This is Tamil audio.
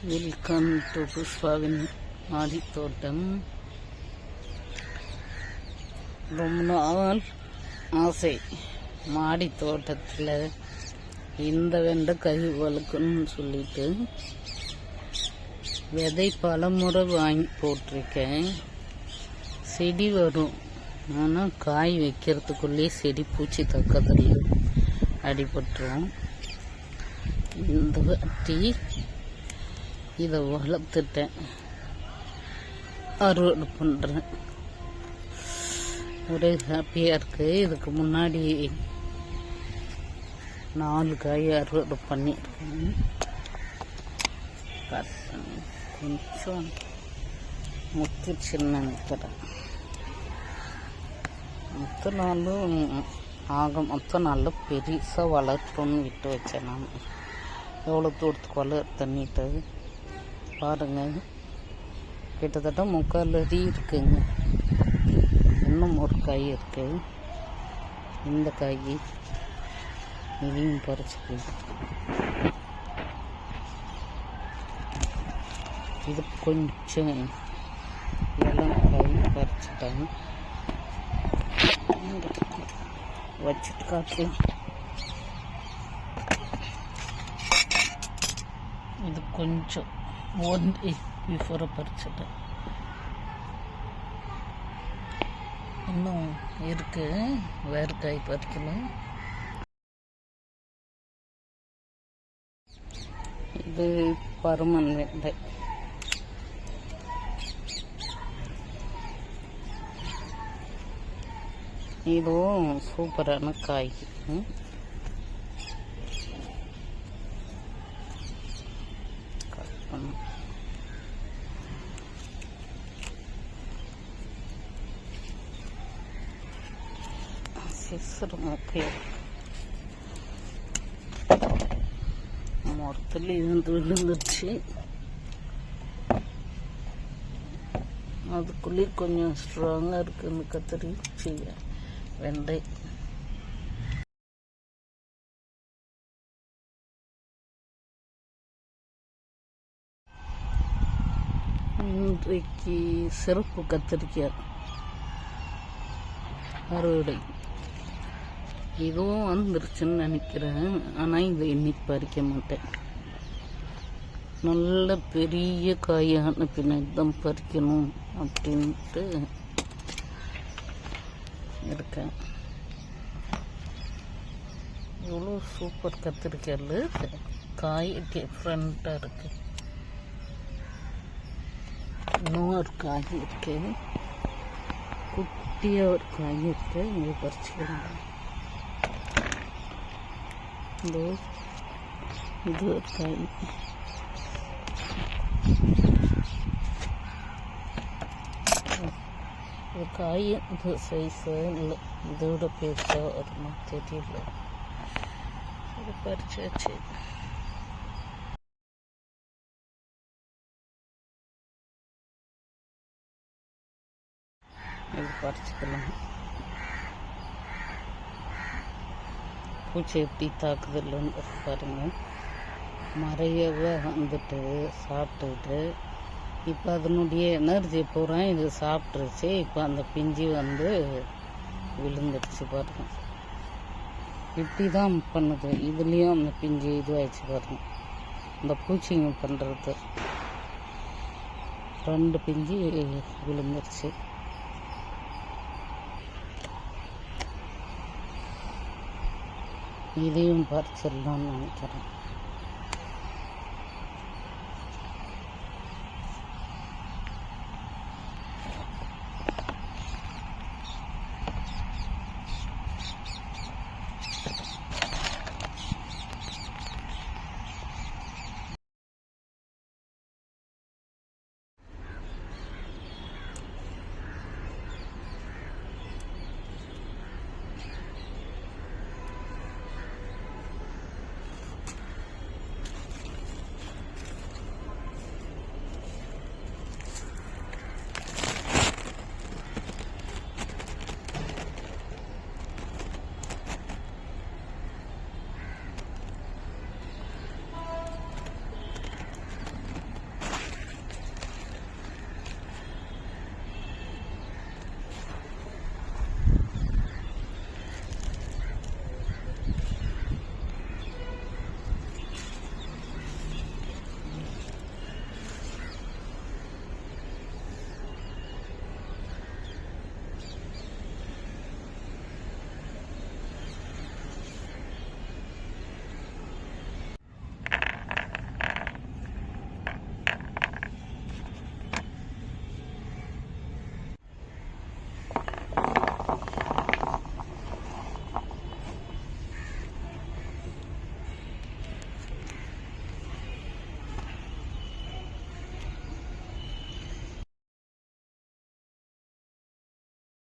வெல்கம் டு புஷ்பாவின் மாடி ரொம்ப நாள் ஆசை மாடி தோட்டத்தில் இந்த வெண்டைக்காய் வளர்க்கணும்னு சொல்லிட்டு விதை பலமுறை வாங்கி போட்டிருக்கேன் செடி வரும் ஆனால் காய் வைக்கிறதுக்குள்ளேயே செடி பூச்சி தக்கதில் அடிபட்டுரும் இந்த வாட்டி இதை வளர்த்துட்டேன். அறுவடை பண்ணுறேன் ஒரே ஹாப்பியாக இருக்குது இதுக்கு முன்னாடி நாலு காய் அறுவடை பண்ணியிருக்கேன். கொஞ்சம் முத்துச்சுன்னு நினைக்கிறேன் மொத்த நாளும் ஆக மொத்த நாளில் பெருசாக வளர்த்தோன்னு விட்டு வச்சேன் நான். எவ்வளோ தூரத்துக்கு வளர்த்தன்னிட்டு பாருங்க. கிட்டத்தட்ட முக்கால் அடி இருக்குங்க. இன்னும் ஒரு காய் இருக்கு. இந்த காய் இதையும் பறிச்சுக்கலாம் இது கொஞ்சம் இளம் காய் பறிச்சுட்டாங்க வச்சுட்டு காட்டலாம் இது கொஞ்சம் ஒன் டே பிஃபோரை பறிச்சிட்டேன். இன்னும் இருக்கு. வேர்க்காய் பறிக்கணும். இது பருமன் வெண்டை. இதுவும் சூப்பரான காய். சிசர் மொக்கைய மொத்தத்தில் இருந்து விழுந்துருச்சு அதுக்குள்ளே கொஞ்சம் ஸ்ட்ராங்காக இருக்குன்னு கத்திரி செய்ய வெண்டை இன்றைக்கு சிறப்பு கத்திரிக்காய் அறுவடை இதுவும் வந்துருச்சுன்னு நினைக்கிறேன். ஆனால் இதை இன்னைக்கு பறிக்க மாட்டேன். நல்ல பெரிய காயான பின்னாடி தான் பறிக்கணும் அப்படின்ட்டு இருக்கேன். எவ்வளோ சூப்பர் கத்திரிக்காயில் காய் டிஃப்ரெண்ட்டாக இருக்குது இன்னும் ஒரு காய் இருக்கு. குட்டியாக ஒரு காய் இருக்கு. இங்கே பறிச்சுக்கலாம் இதோ இது ஒரு காய் இது காய் இது சைஸு இல்லை இதோட பெருசாக வருமா தெரியல இது பறிச்சாச்சு இது பறிச்சுக்கலாம் பூச்சி எப்படி தாக்குதல்னு பாருங்க. மறையவே வந்துட்டு சாப்பிட்டுட்டு இப்போ அதனுடைய எனர்ஜி பூரா இது சாப்பிட்ருச்சு இப்போ அந்த பிஞ்சு வந்து விழுந்துடுச்சு பாருங்க. இப்படி தான் பண்ணுது. இதுலேயும் அந்த பிஞ்சு இதுவாகிடுச்சு பாருங்க. இந்த பூச்சிங்க பண்ணுறது ரெண்டு பிஞ்சு விழுந்துருச்சு. இதையும் பறிச்சிடலாம்னு நினைக்கிறேன்.